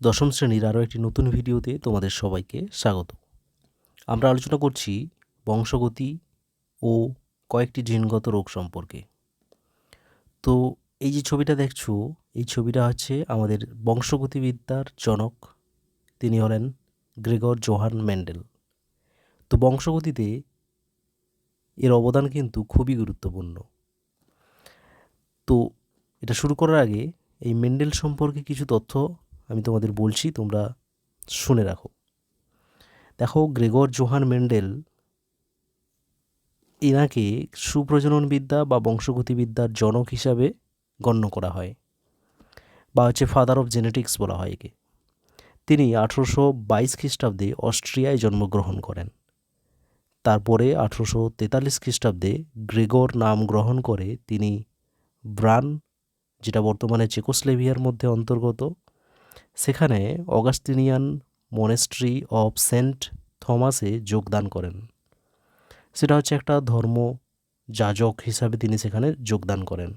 দশম শ্রেণির আরও একটি নতুন ভিডিওতে তোমাদের সবাইকে স্বাগত। আমরা আলোচনা করছি বংশগতি ও কয়েকটি জিনগত রোগ সম্পর্কে। তো এই যে ছবিটা দেখছ, এই ছবিটা হচ্ছে আমাদের বংশগতিবিদ্যার জনক, তিনি হলেন গ্রেগর জোহান মেন্ডেল তো বংশগতিতে এর অবদান কিন্তু খুবই গুরুত্বপূর্ণ। তো এটা শুরু করার আগে এই মেন্ডেল সম্পর্কে কিছু তথ্য আমি তোমাদের বলছি, তোমরা শুনে রাখো। দেখো, গ্রেগর জোহান মেন্ডেল এনাকে সুপ্রজননবিদ্যা বা বংশগতিবিদ্যার জনক হিসাবে গণ্য করা হয় বা হচ্ছে ফাদার অফ জেনেটিক্স বলা হয় একে। তিনি আঠেরোশো বাইশ খ্রিস্টাব্দে অস্ট্রিয়ায় জন্মগ্রহণ করেন। তারপরে আঠেরোশো তেতাল্লিশ খ্রিস্টাব্দে গ্রেগর নাম গ্রহণ করে তিনি ব্রান, যেটা বর্তমানে চেকোস্লেভিয়ার মধ্যে অন্তর্গত সেখানে অগাস্টিনিয়ান মনেস্ট্রি অফ সেন্ট থমাসে যোগদান করেন। সেটা হচ্ছে একটা ধর্ম যাজক হিসাবে তিনি সেখানে যোগদান করেন।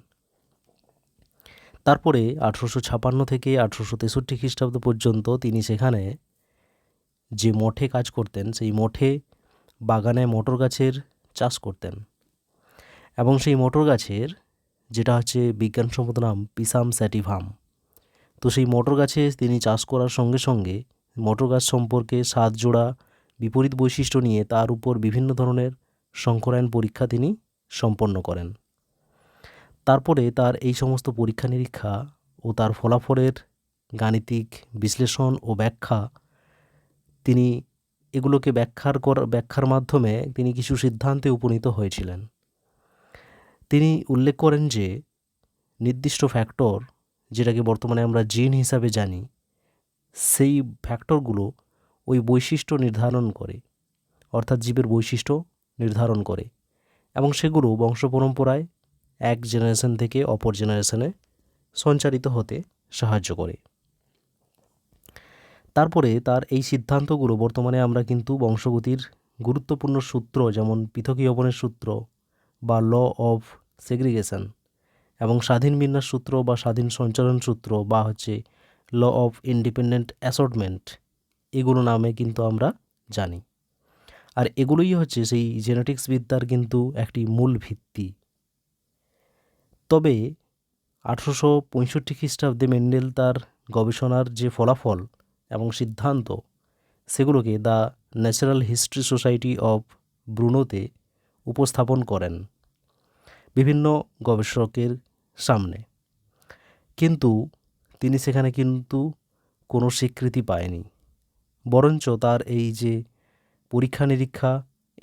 তারপরে আঠেরোশো ছাপান্ন থেকে আঠেরোশো তেষট্টি খ্রিস্টাব্দ পর্যন্ত তিনি সেখানে যে মঠে কাজ করতেন, সেই মঠে বাগানে মটর গাছের চাষ করতেন। এবং সেই মটর গাছের, যেটা হচ্ছে বিজ্ঞানসম্মত নাম, পিসাম স্যাটিভাম। তো সেই মটর গাছে তিনি চাষ করার সঙ্গে সঙ্গে মটর গাছ সম্পর্কে সাত জোড়া বিপরীত বৈশিষ্ট্য নিয়ে তার উপর বিভিন্ন ধরনের সংকরায়ন পরীক্ষা তিনি সম্পন্ন করেন। তারপরে তার এই সমস্ত পরীক্ষা নিরীক্ষা ও তার ফলাফলের গাণিতিক বিশ্লেষণ ও ব্যাখ্যা তিনি এগুলোকে ব্যাখ্যার কর, ব্যাখ্যার মাধ্যমে তিনি কিছু সিদ্ধান্তে উপনীত হয়েছিলেন। তিনি উল্লেখ করেন যে নির্দিষ্ট ফ্যাক্টর যেটাকে বর্তমানে আমরা জিন হিসাবে জানি, সেই ফ্যাক্টরগুলো ওই বৈশিষ্ট্য নির্ধারণ করে, অর্থাৎ জীবের বৈশিষ্ট্য নির্ধারণ করে এবং সেগুলো বংশ পরম্পরায় এক জেনারেশন থেকে অপর জেনারেশনে সঞ্চারিত হতে সাহায্য করে। তারপরে তার এই সিদ্ধান্তগুলো বর্তমানে আমরা কিন্তু বংশগতির গুরুত্বপূর্ণ সূত্র, যেমন পৃথকীয়পনের সূত্র বা ল অফ সেগ্রিগেশন এবং স্বাধীন বিন্যাস সূত্র বা স্বাধীন সঞ্চালন সূত্র বা হচ্ছে ল অফ ইন্ডিপেন্ডেন্ট অ্যাসর্টমেন্ট, এগুলো নামে কিন্তু আমরা জানি। আর এগুলোই হচ্ছে সেই জেনেটিক্স বিদ্যার কিন্তু একটি মূল ভিত্তি। তবে আঠেরোশো পঁয়ষট্টি খ্রিস্টাব্দে মেন্ডেল তার গবেষণার যে ফলাফল এবং সিদ্ধান্ত, সেগুলোকে the natural history society of ব্রুনোতে উপস্থাপন করেন। বিভিন্ন গবেষকের সামনে। কিন্তু তিনি সেখানে কিন্তু কোনো স্বীকৃতি পায়নি। বরঞ্চ তার এই যে পরীক্ষা নিরীক্ষা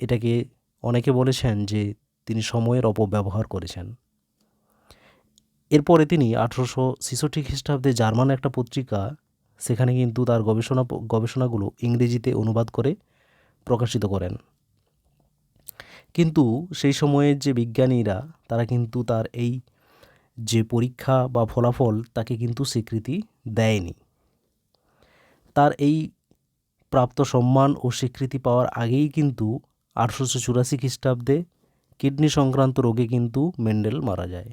এটাকে অনেকে বলেছেন যে তিনি সময়ের অপব্যবহার করেছেন। এরপরে তিনি আঠেরোশো ছেষট্টি খ্রিস্টাব্দে জার্মান একটা পত্রিকা, সেখানে কিন্তু তার গবেষণা গবেষণাগুলো ইংরেজিতে অনুবাদ করে প্রকাশিত করেন। কিন্তু সেই সময়ের যে বিজ্ঞানীরা, তারা কিন্তু তার এই যে পরীক্ষা বা ফলাফল তাকে কিন্তু স্বীকৃতি দেয়নি। তার এই প্রাপ্ত সম্মান ও স্বীকৃতি পাওয়ার আগেই কিন্তু আঠেরোশো চুরাশি খ্রিস্টাব্দে কিডনি সংক্রান্ত রোগে কিন্তু মেন্ডেল মারা যায়।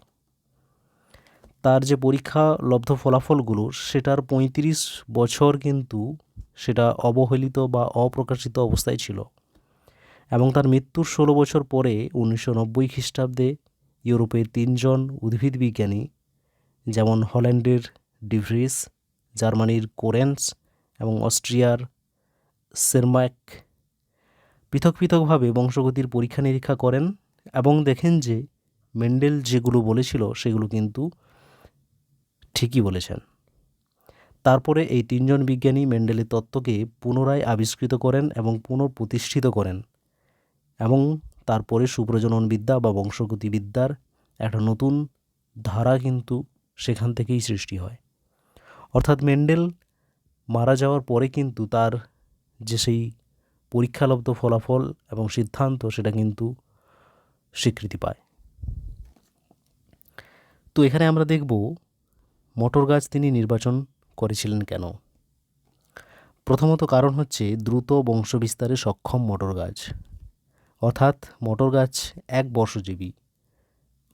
তার যে পরীক্ষা লব্ধ ফলাফলগুলো, সেটার পঁয়ত্রিশ বছর কিন্তু সেটা অবহেলিত বা অপ্রকাশিত অবস্থায় ছিল এবং তার মৃত্যুর ষোলো বছর পরে উনিশশো নব্বই খ্রিস্টাব্দে ইউরোপের তিনজন উদ্ভিদ বিজ্ঞানী, যেমন হল্যান্ডের ডিভ্রিস, জার্মানির কোরেন্স এবং অস্ট্রিয়ার সেরম্যাক পৃথক পৃথকভাবে বংশগতির পরীক্ষা নিরীক্ষা করেন এবং দেখেন যে মেন্ডেল যেগুলো বলেছিল সেগুলো কিন্তু ঠিকই বলেছেন। তারপরে এই তিনজন বিজ্ঞানী মেন্ডেলের তত্ত্বকে পুনরায় আবিষ্কৃত করেন এবং পুনঃপ্রতিষ্ঠিত করেন এবং তারপরে সুপ্রজননবিদ্যা বা বংশগতিবিদ্যার একটা নতুন ধারা কিন্তু সেখান থেকেই সৃষ্টি হয়। অর্থাৎ মেন্ডেল মারা যাওয়ার পরে কিন্তু তার যে সেই পরীক্ষালব্ধ ফলাফল এবং সিদ্ধান্ত, সেটা কিন্তু স্বীকৃতি পায়। তো এখানে আমরা দেখব মটর গাছ তিনি নির্বাচন করেছিলেন কেন? প্রথমত কারণ হচ্ছে দ্রুত বংশবিস্তারে সক্ষম মটর গাছ। অর্থাৎ মটর গাছ এক বর্ষজীবী।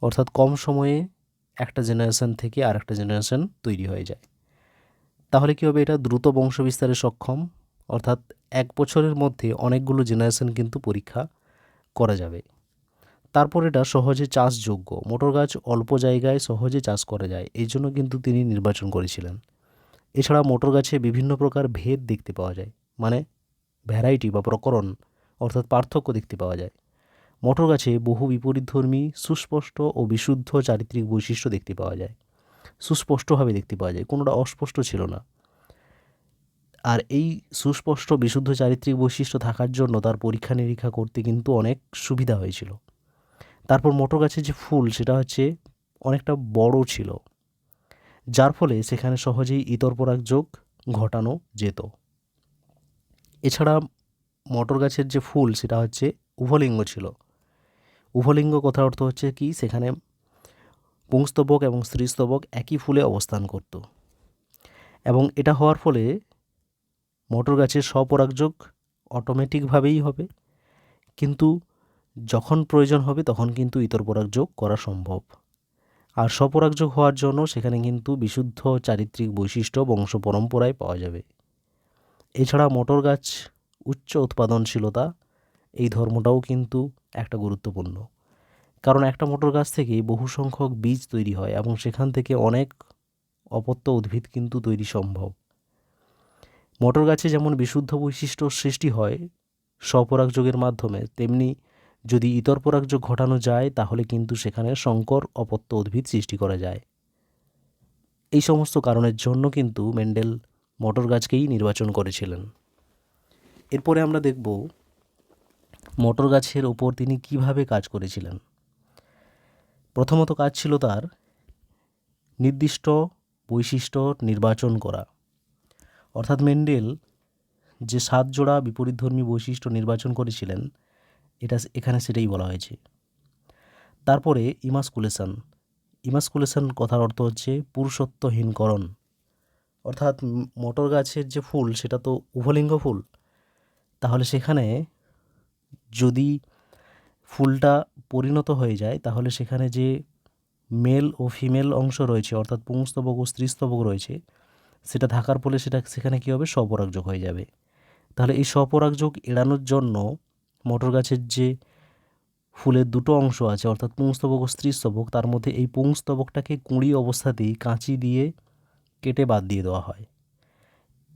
অর্থাৎ কম সময়ে একটা জেনারেশন থেকে আর একটা জেনারেশন তৈরি হয়ে যায়। তাহলে কী হবে? এটা দ্রুত বংশ বিস্তারে সক্ষম। অর্থাৎ এক বছরের মধ্যে অনেকগুলো জেনারেশন কিন্তু পরীক্ষা করা যাবে। তারপর এটা সহজে চাষযোগ্য। মোটর গাছ অল্প জায়গায় সহজে চাষ করা যায়। এই জন্য কিন্তু তিনি নির্বাচন করেছিলেন। এছাড়া মোটর গাছে বিভিন্ন প্রকার ভেদ দেখতে পাওয়া যায়। মানে ভ্যারাইটি বা প্রকরণ, অর্থাৎ পার্থক্য দেখতে পাওয়া যায়। মোটর গাছে বহু বিপরীতধর্মী, সুস্পষ্ট ও বিশুদ্ধ চারিত্রিক বৈশিষ্ট্য দেখতে পাওয়া যায়। সুস্পষ্টভাবে দেখতে পাওয়া যায়, কোনোটা অস্পষ্ট ছিল না। আর এই সুস্পষ্ট, বিশুদ্ধ চারিত্রিক বৈশিষ্ট্য থাকার জন্য তার পরীক্ষা নিরীক্ষা করতে কিন্তু অনেক সুবিধা হয়েছিল। তারপর মোটর গাছের যে ফুল, সেটা হচ্ছে অনেকটা বড় ছিল। যার ফলে সেখানে সহজেই ইতর পরাগযোগ ঘটানো যেত। এছাড়া মটর গাছের যে ফুল, সেটা হচ্ছে উভলিঙ্গ ছিল। উভলিঙ্গ কথার অর্থ হচ্ছে কি? সেখানে পুংস্তবক এবং স্ত্রীস্তবক একই ফুলে অবস্থান করত। এবং এটা হওয়ার ফলে মটর গাছের স্বপরাগযোগ অটোমেটিকভাবেই হবে। কিন্তু যখন প্রয়োজন হবে, তখন কিন্তু ইতর পরাগযোগ করা সম্ভব। আর স্বপরাগযোগ হওয়ার জন্য সেখানে কিন্তু বিশুদ্ধ চারিত্রিক বৈশিষ্ট্য, বংশ পরম্পরায় পাওয়া যাবে। এছাড়া মটর গাছ উচ্চ উৎপাদনশীলতা, এই ধর্মটাও কিন্তু একটা গুরুত্বপূর্ণ। কারণ একটা মটর গাছ থেকে বহু সংখ্যক বীজ তৈরি হয় এবং সেখান থেকে অনেক অপত্য উদ্ভিদ কিন্তু তৈরি সম্ভব। মটর গাছে যেমন বিশুদ্ধ বৈশিষ্ট্য সৃষ্টি হয় স্বপরাগযোগের মাধ্যমে, তেমনি যদি ইতর পরাগযোগ ঘটানো যায়, তাহলে কিন্তু সেখানে সংকর অপত্য উদ্ভিদ সৃষ্টি করা যায়। এই সমস্ত কারণের জন্য কিন্তু মেন্ডেল মটর গাছকেই নির্বাচন করেছিলেন। এরপরে আমরা দেখব মটর গাছের ওপর তিনি কীভাবে কাজ করেছিলেন? প্রথমত কাজ ছিল তার নির্দিষ্ট বৈশিষ্ট্য নির্বাচন করা। অর্থাৎ মেন্ডেল যে সাত জোড়া বিপরীতধর্মী বৈশিষ্ট্য নির্বাচন করেছিলেন, এটা এখানে সেটাই বলা হয়েছে। তারপরে ইমাসকুলেশন। ইমাসকুলেশন কথার অর্থ হচ্ছে পুরুষত্বহীনকরণ। অর্থাৎ মটর গাছের যে ফুল, সেটা তো উভলিঙ্গ ফুল। তাহলে সেখানে যদি ফুলটা পরিণত হয়ে যায়, তাহলে সেখানে যে মেল ও ফিমেল অংশ রয়েছে, অর্থাৎ পুংস্তবক ও স্ত্রীস্তবক রয়েছে, সেটা থাকার ফলে সেটা সেখানে কী হবে? স্বপরাগযোগ হয়ে যাবে। তাহলে এই স্বপরাগযোগ এড়ানোর জন্য মটর গাছের যে ফুলের দুটো অংশ আছে, অর্থাৎ পুংস্তবক ও স্ত্রীস্তবক, তার মধ্যে এই পুংস্তবকটাকে কুঁড়ি অবস্থাতেই কাঁচি দিয়ে কেটে বাদ দিয়ে দেওয়া হয়।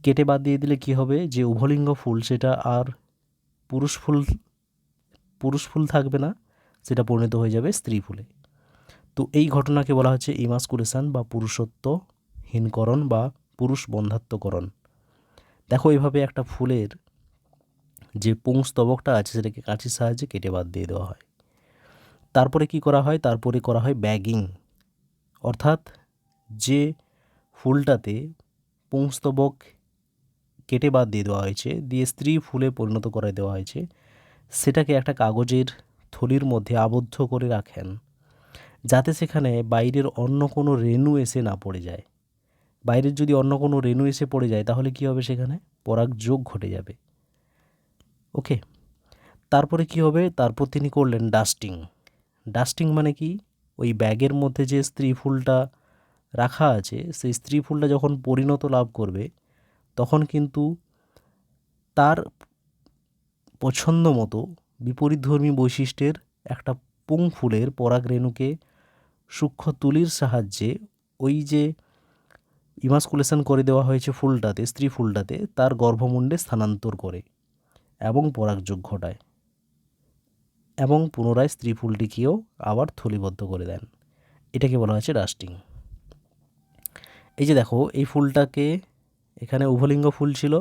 কেটে বাদ দিয়ে দিলে কি হবে? যে উভলিঙ্গ ফুল, সেটা আর পুরুষ ফুল পুরুষ ফুল থাকবে না সেটা পরিণত হয়ে যাবে স্ত্রী ফুলে। তো এই ঘটনাকে বলা হচ্ছে ইমাসকুলেশন বা পুরুষত্বহীনকরণ বা পুরুষ বন্ধাত্মকরণ। দেখো এইভাবে একটা ফুলের যে পুংস্তবকটা আছে, সেটাকে কাঁচির সাহায্যে কেটে বাদ দিয়ে দেওয়া হয়। তারপরে কি করা হয়? তারপরে করা হয় ব্যাগিং। অর্থাৎ যে ফুলটাতে পুংস্তবক কেটে বাদ দিয়ে দেওয়া হয়েছে, দিয়ে স্ত্রী ফুলে পরিণত করে দেওয়া হয়েছে সেটাকে একটা কাগজের থলির মধ্যে আবদ্ধ করে রাখেন, যাতে সেখানে বাইরের অন্য কোনো রেণু এসে না পড়ে যায়। বাইরের যদি অন্য কোনো রেণু এসে পড়ে যায়, তাহলে কী হবে সেখানে? পরাগ যোগ ঘটে যাবে। ওকে, তারপরে কি হবে? তারপর তিনি করলেন ডাস্টিং। ডাস্টিং মানে কি? ওই ব্যাগের মধ্যে যে স্ত্রী ফুলটা রাখা আছে, সেই স্ত্রী ফুলটা যখন পরিণত লাভ করবে, তখন কিন্তু তার পছন্দ মতো বিপরীতধর্মী বৈশিষ্ট্যের একটা পুং ফুলের পরাগ রেণুকে সূক্ষ্ম তুলির সাহায্যে ওই যে ইমাসকুলেশন করে দেওয়া হয়েছে ফুলটাতে, স্ত্রী ফুলটাতে, তার গর্ভমুণ্ডে স্থানান্তর করে এবং পরাগযোগ ঘটায় এবং পুনরায় স্ত্রী ফুলটিকেও আবার থলিবদ্ধ করে দেন। এটাকে বলা হয়েছে রাস্টিং। এই যে দেখো, এই ফুলটাকে এখানে উভলিঙ্গ ফুল ছিল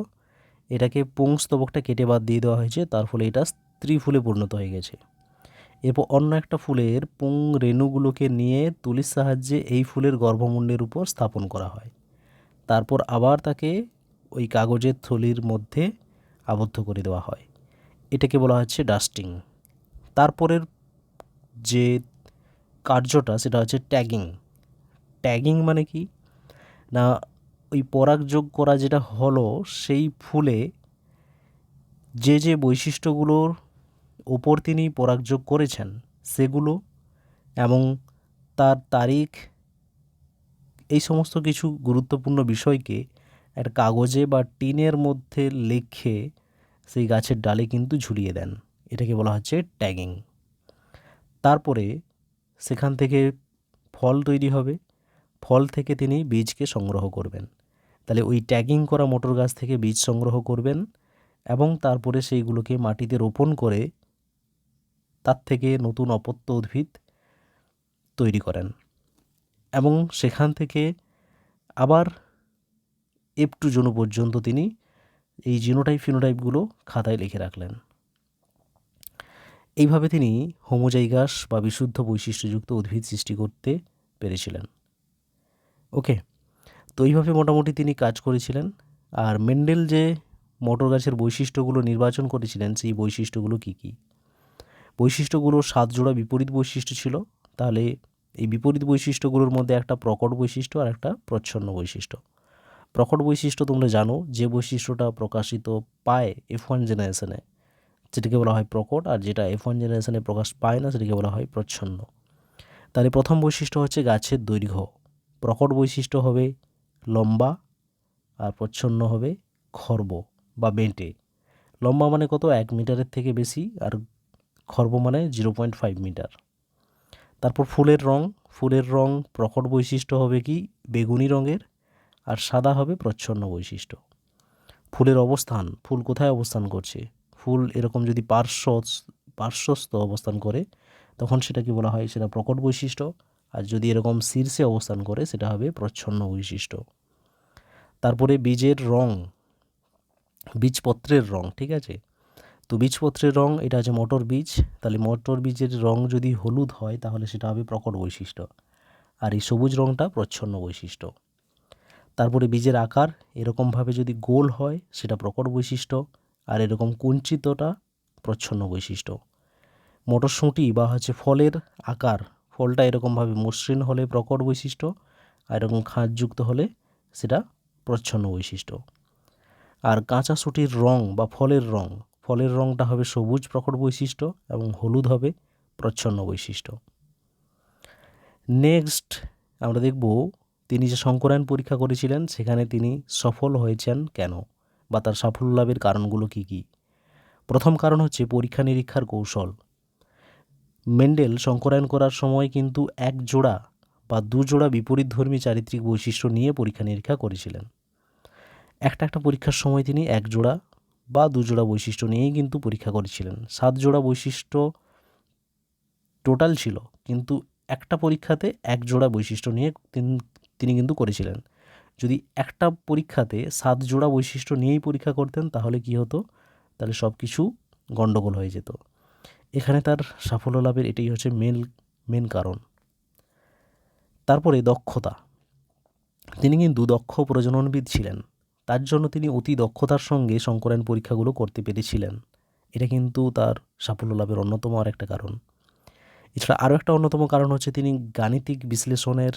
এটাকে পুংস্তবকটা কেটে বাদ দিয়ে দেওয়া হয়েছে, তার ফলে এটা স্ত্রী ফুলে পরিণত হয়ে গেছে। এরপর অন্য একটা ফুলের পুং রেণুগুলোকে নিয়ে তুলির সাহায্যে এই ফুলের গর্ভমুণ্ডের উপর স্থাপন করা হয়। তারপর আবার তাকে ওই কাগজের থলির মধ্যে আবদ্ধ করে দেওয়া হয়। এটাকে বলা হচ্ছে ডাস্টিং। তারপরের যে কার্যটা, সেটা হচ্ছে ট্যাগিং। ট্যাগিং মানে কি? না ওই পরাগযোগ করা যেটা হলো, সেই ফুলে যে যে বৈশিষ্ট্যগুলোর ওপর তিনি পরাগযোগ করেছেন, সেগুলো এবং তার তারিখ, এই সমস্ত কিছু গুরুত্বপূর্ণ বিষয়কে একটা কাগজে বা টিনের মধ্যে লিখে সেই গাছের ডালে কিন্তু ঝুলিয়ে দেন। এটাকে বলা হচ্ছে ট্যাগিং। তারপরে সেখান থেকে ফল তৈরি হবে। ফল থেকে তিনি বীজকে সংগ্রহ করবেন। তাহলে ওই ট্যাগিং করা মোটর গাছ থেকে বীজ সংগ্রহ করবেন এবং তারপরে সেইগুলোকে মাটিতে রোপণ করে তার থেকে নতুন অপত্য উদ্ভিদ তৈরি করেন এবং সেখান থেকে আবার টু জনু পর্যন্ত তিনি এই জিনোটাইপ ফিনোটাইপগুলো খাতায় লিখে রাখলেন। এইভাবে তিনি হোমোজাইগাস বা বিশুদ্ধ বৈশিষ্ট্যযুক্ত উদ্ভিদ সৃষ্টি করতে পেরেছিলেন। ওকে। তো এইভাবে মোটামুটি তিনি কাজ করেছিলেন। আর মেন্ডেল যে মটর গাছের বৈশিষ্ট্যগুলো নির্বাচন করেছিলেন, সেই বৈশিষ্ট্যগুলো কী কী? বৈশিষ্ট্যগুলো সাত জোড়া বিপরীত বৈশিষ্ট্য ছিল। তাহলে এই বিপরীত বৈশিষ্ট্যগুলোর মধ্যে একটা প্রকট বৈশিষ্ট্য আর একটা প্রচ্ছন্ন বৈশিষ্ট্য। প্রকট বৈশিষ্ট্য তোমরা জানো, যে বৈশিষ্ট্যটা প্রকাশিত পায় এফ ওয়ান জেনারেশনে যেটাকে বলা হয় প্রকট, আর যেটা এফ ওয়ান জেনারেশনে প্রকাশ পায় না, সেটাকে বলা হয় প্রচ্ছন্ন। তাহলে প্রথম বৈশিষ্ট্য হচ্ছে গাছের দৈর্ঘ্য। প্রকট বৈশিষ্ট্য হবে লম্বা, আর প্রচ্ছন্ন হবে খর্ব বা বেঁটে। লম্বা মানে কত? এক মিটারের থেকে বেশি, আর খর্ব মানে জিরো পয়েন্ট ফাইভ মিটার। তারপর ফুলের রং ফুলের রং প্রকট বৈশিষ্ট্য হবে কি? বেগুনি রঙের, আর সাদা হবে প্রচ্ছন্ন বৈশিষ্ট্য। ফুলের অবস্থান, ফুল কোথায় অবস্থান করছে? ফুল এরকম যদি পার্শ্ব পার্শ্বস্থ অবস্থান করে, তখন সেটাকে বলা হয় সেটা প্রকট বৈশিষ্ট্য। আর যদি এরকম শীর্ষে অবস্থান করে, সেটা হবে প্রচ্ছন্ন বৈশিষ্ট্য। তারপরে বীজের রং, বীজপত্রের রং, ঠিক আছে? তো বীজপত্রের রং, এটা হচ্ছে মটর বীজ। তাহলে মটর বীজের রং যদি হলুদ হয়, তাহলে সেটা হবে প্রকট বৈশিষ্ট্য। আর এই সবুজ রংটা প্রচ্ছন্ন বৈশিষ্ট্য। তারপরে বীজের আকার, এরকমভাবে যদি গোল হয়, সেটা প্রকট বৈশিষ্ট্য। আর এরকম কুঞ্চিতটা প্রচ্ছন্ন বৈশিষ্ট্য। মটরশুঁটি বা হচ্ছে ফলের আকার ফলটা এরকমভাবে মসৃণ হলে প্রকট বৈশিষ্ট্য আর এরকম খাঁজযুক্ত হলে সেটা প্রচ্ছন্ন বৈশিষ্ট্য। আর কাঁচা শুটির রং বা ফলের রং, ফলের রংটা হবে সবুজ প্রকট বৈশিষ্ট্য এবং হলুদ হবে প্রচ্ছন্ন বৈশিষ্ট্য। নেক্সট আমরা দেখব তিনি যে শঙ্করায়ন পরীক্ষা করেছিলেন, সেখানে তিনি সফল হয়েছেন কেন বা তার সাফল্য লাভের কারণগুলো কী কী? প্রথম কারণ হচ্ছে পরীক্ষা নিরীক্ষার কৌশল। মেন্ডেল শঙ্করায়ন করার সময় কিন্তু এক জোড়া বা দু জোড়া বিপরীতধর্মী চারিত্রিক বৈশিষ্ট্য নিয়ে পরীক্ষা নিরীক্ষা করেছিলেন। একটা একটা পরীক্ষার সময় তিনি এক জোড়া বা দু জোড়া বৈশিষ্ট্য নিয়েই কিন্তু পরীক্ষা করেছিলেন। সাত জোড়া বৈশিষ্ট্য টোটাল ছিল, কিন্তু একটা পরীক্ষাতে এক জোড়া বৈশিষ্ট্য নিয়ে তিনি কিন্তু করেছিলেন। যদি একটা পরীক্ষাতে সাত জোড়া বৈশিষ্ট্য নিয়েই পরীক্ষা করতেন তাহলে কি হতো? তাহলে সব কিছু গণ্ডগোল হয়ে যেত। এখানে তার সাফল্য লাভের এটাই হচ্ছে মেন মেন কারণ। তারপরে দক্ষতা। তিনি কিন্তু দক্ষ প্রজননবিদ ছিলেন। তার জন্য তিনি অতি দক্ষতার সঙ্গে সংকরায়ন পরীক্ষাগুলো করতে পেরেছিলেন। এটা কিন্তু তার সাফল্য লাভের অন্যতম আর একটা কারণ। এছাড়া আরও একটা অন্যতম কারণ হচ্ছে তিনি গাণিতিক বিশ্লেষণের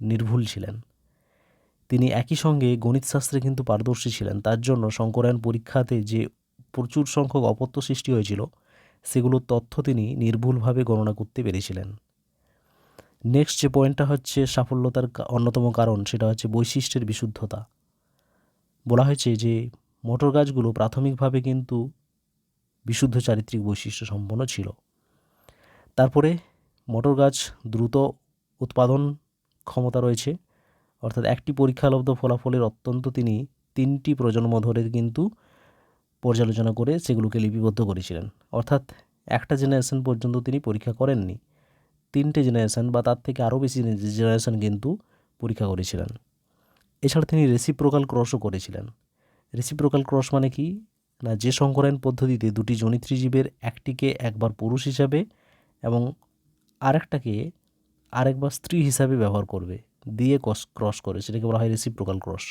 নির্ভুল ছিলেন। তিনি একই সঙ্গে গণিতশাস্ত্রে কিন্তু পারদর্শী ছিলেন। তার জন্য শঙ্করায়ন পরীক্ষাতে যে প্রচুর সংখ্যক অপত্য সৃষ্টি হয়েছিল সেগুলোর তথ্য তিনি নির্ভুলভাবে গণনা করতে পেরেছিলেন। নেক্সট যে পয়েন্টটা হচ্ছে সাফল্যতার অন্যতম কারণ, সেটা হচ্ছে বৈশিষ্ট্যের বিশুদ্ধতা। বলা হয়েছে যে মোটর গাছগুলো প্রাথমিকভাবে কিন্তু বিশুদ্ধ চারিত্রিক বৈশিষ্ট্য সম্পন্ন ছিল। তারপরে মোটর গাছ দ্রুত উৎপাদন ক্ষমতা রয়েছে, অর্থাৎ একটি পরীক্ষালব্ধ ফলাফলের অত্যন্ত তিনি তিনটি প্রজন্ম ধরে কিন্তু পর্যালোচনা করে সেগুলোকে লিপিবদ্ধ করেছিলেন। অর্থাৎ একটা জেনারেশন পর্যন্ত তিনি পরীক্ষা করেননি। তিনটে জেনারেশন বা তার থেকে আরও বেশি জেনারেশন কিন্তু পরীক্ষা করেছিলেন। এছাড়া তিনি রেসিপ্রোকাল ক্রসও করেছিলেন। রেসিপ্রোকাল ক্রস মানে কি? না, যে সংকরায়ন পদ্ধতিতে দুটি জনিত্রী জীবের একটিকে একবার পুরুষ হিসাবে এবং আরেকটাকে আরেকবার স্ত্রী হিসাবে ব্যবহার করবে, দিয়ে ক্রস করে। সেটাকে বলা হয় রেসিপ্রোকাল ক্রস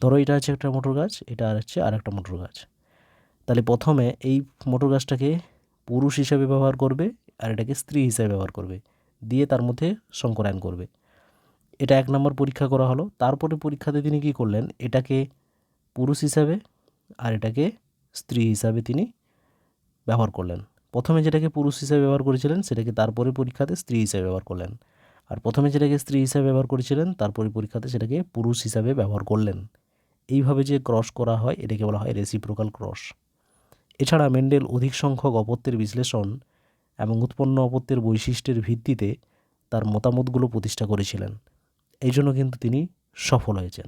ধরো এটা হচ্ছে একটা মোটর গাছ, এটা আর হচ্ছে আরেকটা মোটর গাছ। তাহলে প্রথমে এই মোটর গাছটাকে পুরুষ হিসাবে ব্যবহার করবে আর এটাকে স্ত্রী হিসাবে ব্যবহার করবে। দিয়ে তার মধ্যে সংকরায়ন করবে। এটা এক নম্বর পরীক্ষা করা হলো। তারপরে পরীক্ষাতে তিনি কী করলেন? এটাকে পুরুষ হিসাবে আর এটাকে স্ত্রী হিসাবে তিনি ব্যবহার করলেন। প্রথমে যেটাকে পুরুষ হিসাবে ব্যবহার করেছিলেন, সেটাকে তারপরে পরীক্ষাতে স্ত্রী হিসাবে ব্যবহার করলেন। আর প্রথমে যেটাকে স্ত্রী হিসাবে ব্যবহার করেছিলেন, তারপরে পরীক্ষাতে সেটাকে পুরুষ হিসাবে ব্যবহার করলেন। এইভাবে যে ক্রস করা হয়, এটাকে বলা হয় রেসিপ্রোকাল ক্রস এছাড়া মেন্ডেল অধিক সংখ্যক অপত্যের বিশ্লেষণ এবং উৎপন্ন অপত্যের বৈশিষ্ট্যের ভিত্তিতে তার মতামতগুলো প্রতিষ্ঠা করেছিলেন। এই জন্য কিন্তু তিনি সফল হয়েছেন।